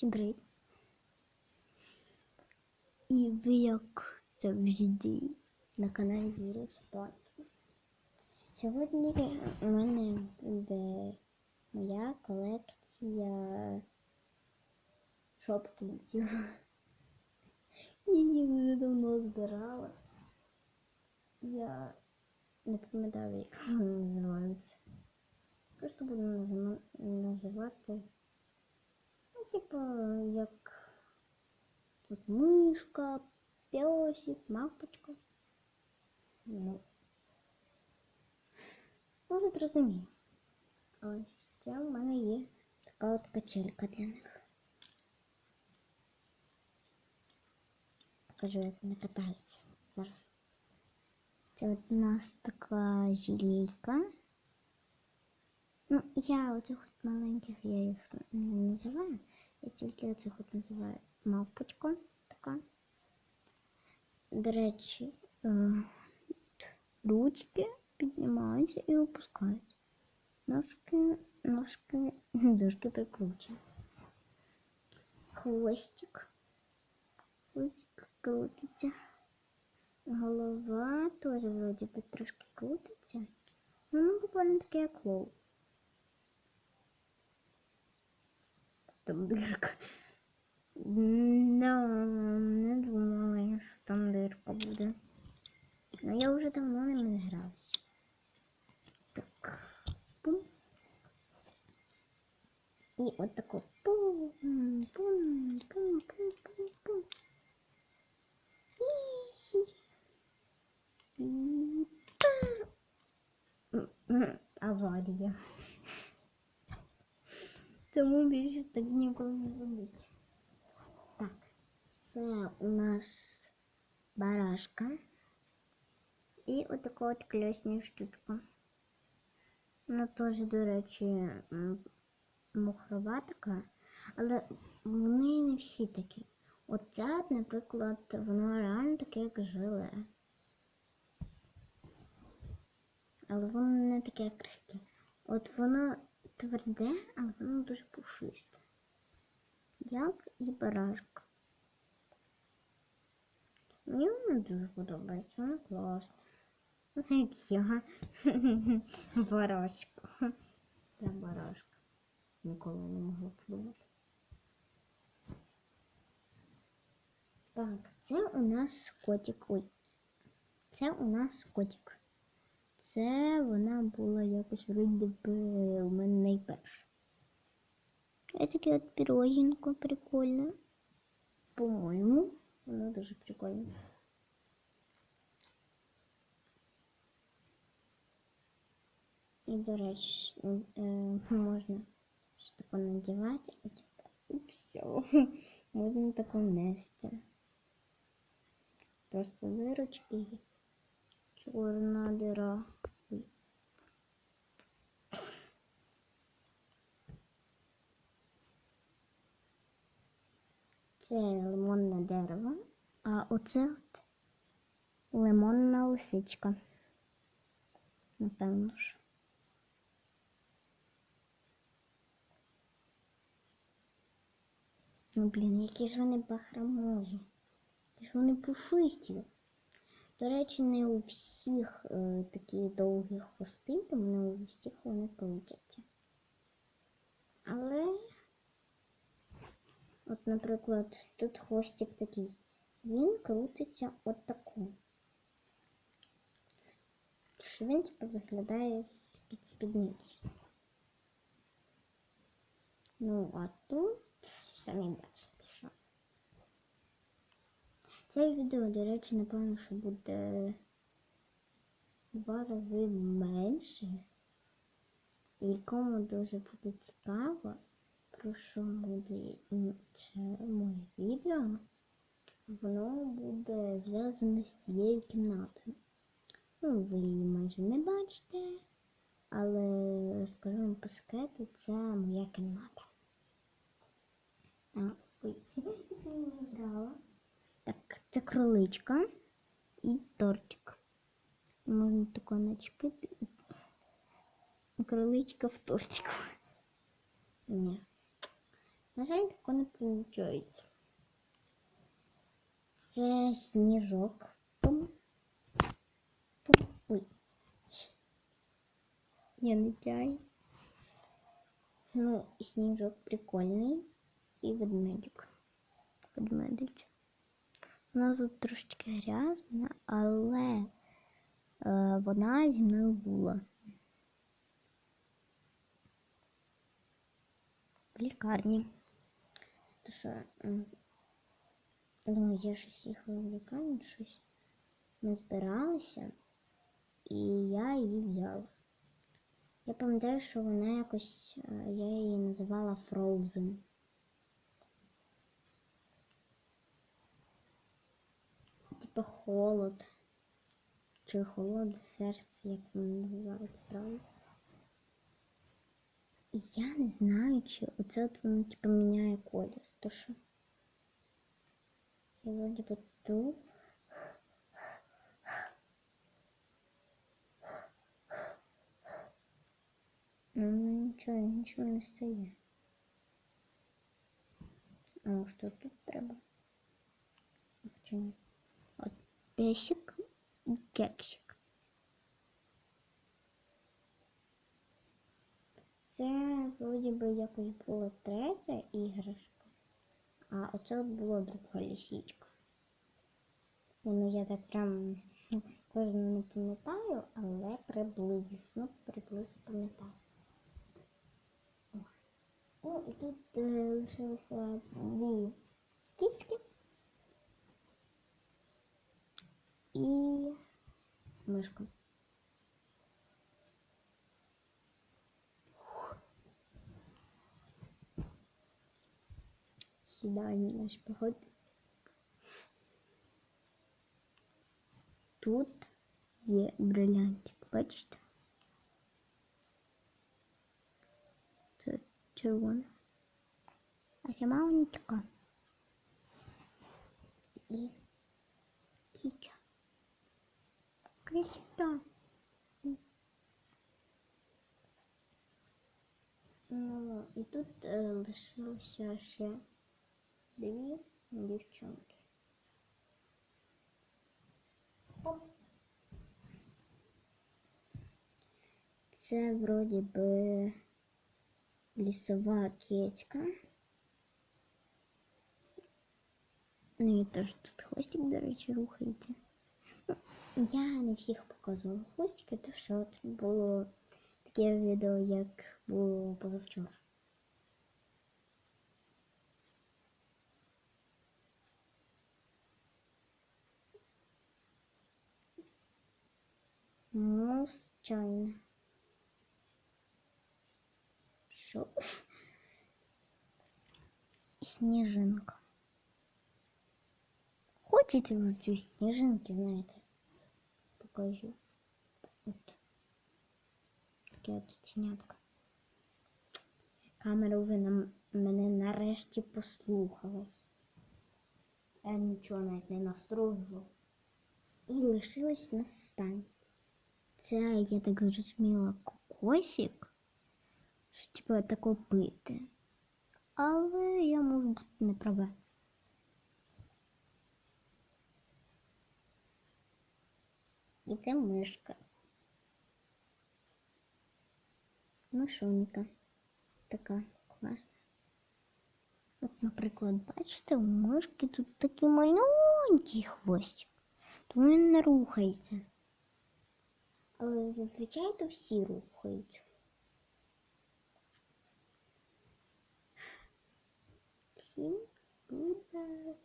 Привіт. І ви як завжди на каналі Вірус Платки. Сьогодні у мене буде моя колекція шопкінців. Її вже давно збирала. Я не пам'ятаю, як вони називаються. Просто буду назива- називати Ну, типа, як тут мишка, песик, мавпочка. Ну. Може, зрозумію. А ще в мене є така от качелька для них. Покажу, як вони катаються зараз. Це от у нас така жилейка. Ну, я оцих маленьких я їх не називаю. Я тільки оцих от називаю мавпочка така. До речі, е, ручки піднімаються і опускаються. Ножки, ножки, дужки прикручені. Хвостик. Хвостик крутиться. Голова теж вроді би трошки крутиться. Ну, буквально таке як лоу. Там дирка. Да, не думала, що там дирка буде. Ну я вже давно не гралась. Так. Пум. І от тако пум, пум, пум, пум, пум, пум. І- і- та. М, м, Аварія. Тому більше так ніколи не робити. Так, це у нас барашка. І отака от кльосня штучка. Вона теж, до речі, мухрова така, але вони не всі такі. Оця, наприклад, воно реально таке, як желе. Але воно не таке крихке. От воно тверде, але воно дуже пушисте. Як і барашка. Мені дуже подобається, воно класно. Як я. Барашка. Я барашка. Ніколи не могла подумати. Так, це у нас котик. Ой. Це у нас котик. Це вона була якось вроді у мене найперша. Я таке от пірогінко прикольне. По-моєму, воно дуже прикольне. І, до речі, е, можна що таке надівати і і все. Можна таке нести. Просто дирочки. Чорна дира. Це лимонне дерево, а оце от лимонна лисичка. Напевно ж. Ну, блін, які ж вони бахромові. Які ж вони пушисті. До речі, не у всіх е, такі довгі хвости, тому не у всіх вони крутяться. Але, от, наприклад, тут хвостик такий. Він крутиться от таку. Що він типу виглядає з-під спідниці. Ну, а тут самі бачите, що. Це відео, до речі, напевно, що буде два рази менше. І кому дуже буде цікаво, що моє відео, воно буде зв'язане з цією кімнатою. Ну, ви її майже не бачите, але скажу вам по секрету, це моя кімната. Так, це кроличка і тортик. Можна тако начепити. Кроличка в тортику. Ні. На жаль, тако не виходить. Це сніжок. Пум. Пум. Ой. Я не тяю. Ну, сніжок прикольний. І ведмедик. Ведмедик. Вона тут трошечки грязна, але е, вона зі мною була. В лікарні. То що, ну, я щось їхала в лікарню, щось. Ми збиралися, і я її взяла. Я пам'ятаю, що вона якось, е, я її називала Frozen. Типа холод. Чи холодне серце, як воно називається, правда? І я не знаю, чи оце от воно типу міняє колір. Що? Я вроді би ту. Ну, нічого, нічого не стає. А може тут треба? Хоча ні. От песик і кексик. Це вроді би якось була третя іграшка, а оце була друга лісічка. Ну, я так прям кожну не пам'ятаю, але приблизно, приблизно пам'ятаю. О. Ну, і тут е, лишилося дві кіцьки і мишка. Сідаємо наш поход. Тут є брилянтик, бачите? Це червоне. А ця маленька. І кітя. Красота. Ну, і тут е, лишилося ще дві дівчонки. Оп. Це вроді би лісова кицька. Ну і теж тут хвостик, до речі, рухається. Ну, Я не всіх показувала хвостики, то що це було таке відео, як було позавчора. Звичайно. Що? Сніжинка. Хочете ви цю сніжинки, знаєте? Покажу. От. Таке от снятка. Камера вже на мене нарешті послухалась. Я нічого навіть не настроював. І лишилась на останнє. Це, я так зрозуміла, кокосик. Що типу тако пити. Але я можу бути не права. І це мишка. Мишонька. Така класна. От, наприклад, бачите, у мишки тут такий маленький хвостик, тому він не рухається. Але зазвичай то всі рухають. Всім бувай!